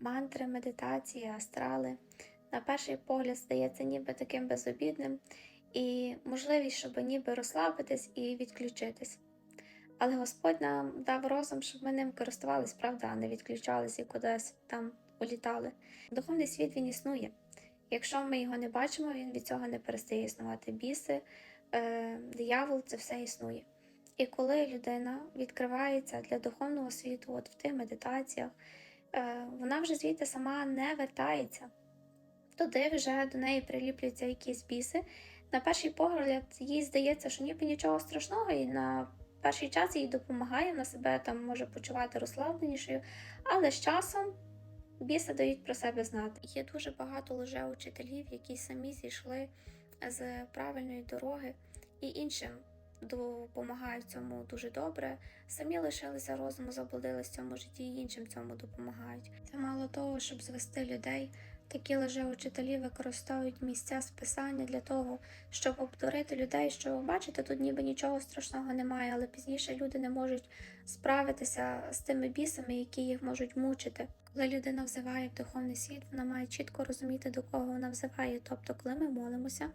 мантри, медитації, астрали. На перший погляд здається ніби таким безобідним і можливість, щоб ніби розслабитись і відключитись. Але Господь нам дав розум, щоб ми ним користувались, правда, а не відключались і кудись там улітали. Духовний світ він існує. Якщо ми його не бачимо, він від цього не перестає існувати. Біси, е, диявол це все існує. І коли людина відкривається для духовного світу, от в тих медитаціях, вона вже звідти сама не вертається. Туди вже до неї приліплюються якісь біси. На перший погляд, їй здається, що ніби нічого страшного, і на перший час їй допомагає, вона себе там може почувати розслабленішою, але з часом біси дають про себе знати. Є дуже багато лжеучителів, які самі зійшли з правильної дороги і іншим допомагають цьому дуже добре. Самі лишилися розуму, заблудились в цьому житті і іншим цьому допомагають. Та мало того, щоб звести людей, такі лжеучителі використовують місця списання для того, щоб обдурити людей, що бачите, тут ніби нічого страшного немає, але пізніше люди не можуть справитися з тими бісами, які їх можуть мучити. Коли людина взиває в духовний світ, вона має чітко розуміти, до кого вона взиває. Тобто, коли ми молимося,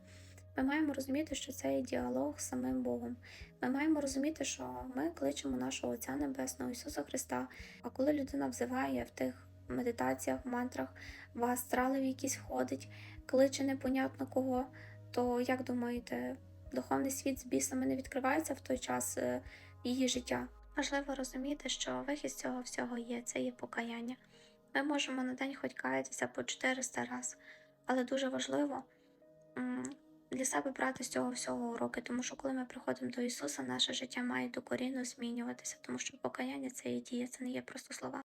ми маємо розуміти, що це є діалог з самим Богом. Ми маємо розуміти, що ми кличемо нашого Отця Небесного Ісуса Христа. А коли людина взиває в тих медитаціях, мантрах, в астрали в якісь ходить, кличе непонятно кого, то як думаєте, духовний світ з бісами не відкривається в той час е, її життя? Важливо розуміти, що вихід з цього всього є, це є покаяння. Ми можемо на день хоч каятися по 400 раз, але дуже важливо для себе брати з цього всього уроки, тому що коли ми приходимо до Ісуса, наше життя має докорінно змінюватися, тому що покаяння це є дія, це не є просто слова.